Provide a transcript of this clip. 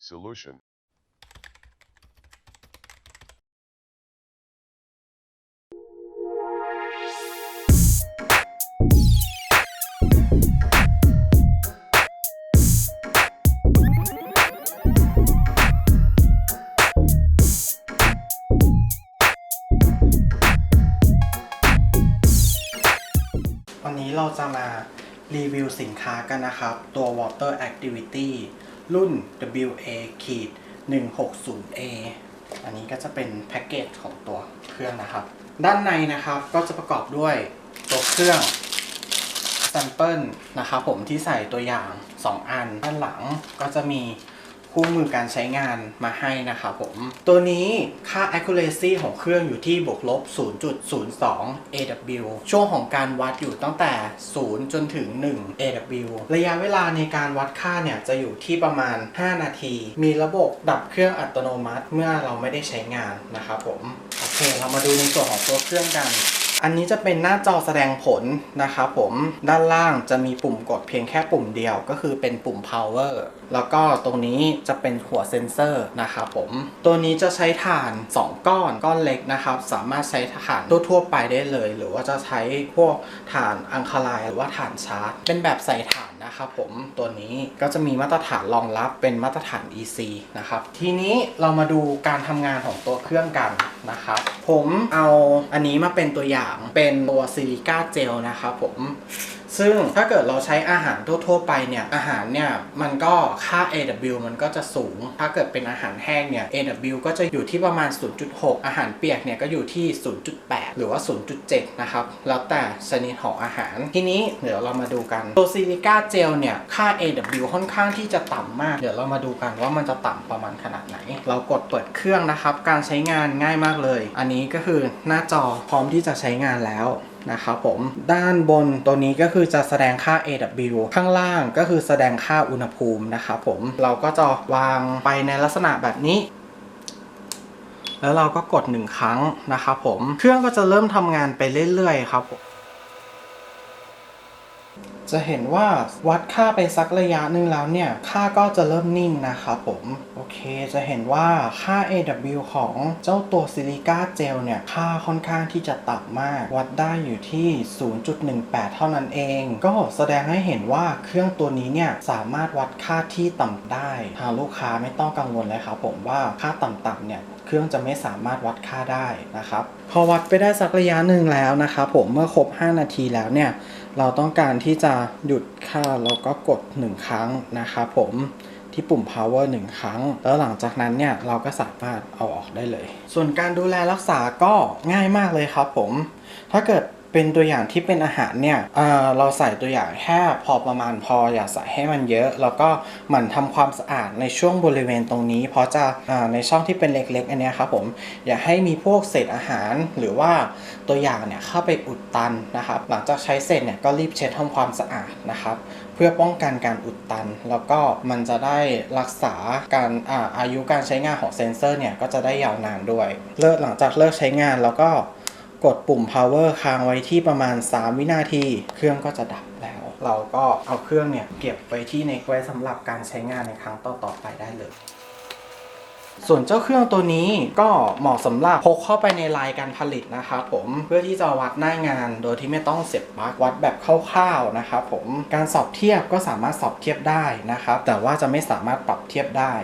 Solution. วันนี้เราจะมารีวิวสินค้ากันนะครับ ตัว Water Activity รุ่น WA ขีด 160A อันนี้ก็จะเป็นแพ็กเกจของตัวเครื่องนะครับ ด้านในนะครับก็จะประกอบด้วยตัวเครื่องแซมเปิลนะครับผมที่ใส่ตัวอย่าง 2 อัน ด้านหลังก็จะมี คู่มือการใช้งานมาให้นะครับผม ตัวนี้ค่า accuracy ของเครื่องอยู่ที่บวกลบ 0.02 AW ช่วงของการวัดอยู่ตั้งแต่ 0 จนถึง 1 AW ระยะเวลาในการวัดค่าเนี่ย จะอยู่ที่ประมาณ 5 นาที มีระบบดับเครื่องอัตโนมัติเมื่อเราไม่ได้ใช้งานนะครับผม โอเค เรามาดูในส่วนของตัวเครื่องกันอันนี้จะเป็นหน้าจอแสดงผลนะครับผมด้านล่างจะมีปุ่มกดเพียงแค่ปุ่มเดียวก็คือเป็นปุ่ม power แล้วก็ตรงนี้จะเป็นหัวเซนเซอร์นะครับผม ตัวนี้จะใช้ถ่าน 2 ก้อนก้อนเล็กนะครับ สามารถใช้ถ่านทั่วๆไปได้เลย หรือว่าจะใช้พวกถ่านอังคาไลน์หรือว่าถ่านชาร์จ เป็นแบบใส่ถ่านนะครับผมตัวนี้ก็จะมีมาตรฐานรองรับเป็นมาตรฐาน EC นะครับทีนี้เรามาดูการทำงานของตัวเครื่องกันนะครับผมเอาอันนี้มาเป็นตัวอย่างเป็นตัวซิลิก้าเจลนะครับผม ซึ่งถ้าเกิดเราใช้อาหารทั่วๆไปเนี่ย อาหารเนี่ยมันก็ค่า AW มันก็จะสูง ถ้าเกิดเป็นอาหารแห้งเนี่ย AW ก็จะอยู่ที่ประมาณ 0.6 อาหารเปียกเนี่ยก็อยู่ที่ 0.8 หรือว่า 0.7 นะครับ แล้วแต่ชนิดของอาหาร ทีนี้เดี๋ยวเรามาดูกัน ตัวซิลิก้าเจลเนี่ย ค่า AW ค่อนข้างที่จะต่ำมาก เดี๋ยวเรามาดูกันว่ามันจะต่ำประมาณขนาดไหน เรากดเปิดเครื่องนะครับ การใช้งานง่ายมากเลย อันนี้ก็คือหน้าจอพร้อมที่จะใช้งานแล้ว นะครับผม ด้านบนตัวนี้ก็คือจะแสดงค่า AW ข้างล่างก็คือแสดงค่าอุณหภูมินะครับผม เราก็จะวางไปในลักษณะแบบนี้แล้วเราก็กดหนึ่งครั้งนะครับผม เครื่องก็จะเริ่มทำงานไปเรื่อยๆ ครับผม จะเห็นว่าวัดค่าไปสักระยะหนึ่งแล้วเนี่ย ค่าก็จะเริ่มนิ่งนะครับผม โอเค จะเห็นว่าค่า AW ของเจ้าตัวซิลิก้าเจลเนี่ย ค่าค่อนข้างที่จะต่ำมาก วัดได้อยู่ที่ 0.18 เท่านั้นเอง ก็แสดงให้เห็นว่าเครื่องตัวนี้เนี่ย สามารถวัดค่าที่ต่ำได้ทางลูกค้าไม่ต้องกังวลเลยครับผมว่าค่าต่ำๆเนี่ยเครื่องจะไม่สามารถวัดค่าได้นะครับ พอวัดไปได้สักระยะหนึ่งแล้วนะครับผมเมื่อครบ 5 นาทีแล้วเนี่ยเราต้องการที่จะหยุดค่าเราก็กด 1 ครั้งนะครับผมที่ปุ่ม power 1 ครั้ง แล้วหลังจากนั้นเนี่ยเราก็สามารถเอาออกได้เลย ส่วนการดูแลรักษาก็ง่ายมากเลยครับผม ถ้าเกิด เป็นตัวอย่างที่เป็นอาหารเนี่ยเเราใส่ตัวอย่างแค่พอประมาณพออย่าใส่ให้มันเยอะ แล้วก็หมั่นทำความสะอาดในช่วงบริเวณตรงนี้ เพราะจะในช่องที่เป็นเล็กๆอันนี้ครับผมอย่าให้มีพวกเศษอาหารหรือว่าตัวอย่างเนี่ยเข้าไปอุดตันนะครับหลังจากใช้เสร็จเนี่ยก็รีบเช็ดทำความสะอาดนะครับเพื่อป้องกันการอุดตัน แล้วก็มันจะได้รักษาการอาอายุการใช้งานของเซนเซอร์เนี่ยก็จะได้ยาวนานด้วย เลิกหลังจากเลิกใช้งานแล้วก็ กดปุ่ม power ค้างไว้ที่ประมาณ 3 วินาที เครื่องก็จะดับแล้ว เราก็เอาเครื่องเนี่ยเก็บไว้ที่ในไว้สำหรับการใช้งานในครั้งต่อๆไปได้เลยส่วนเจ้าเครื่องตัวนี้ก็เหมาะสำหรับพกเข้าไปในลายการผลิตนะครับผมเพื่อที่จะวัดหน้างานโดยที่ไม่ต้องเสียบปลั๊กวัดแบบคร่าวๆนะครับผมการสอบเทียบก็สามารถสอบเทียบได้นะครับแต่ว่าจะไม่สามารถปรับเทียบได้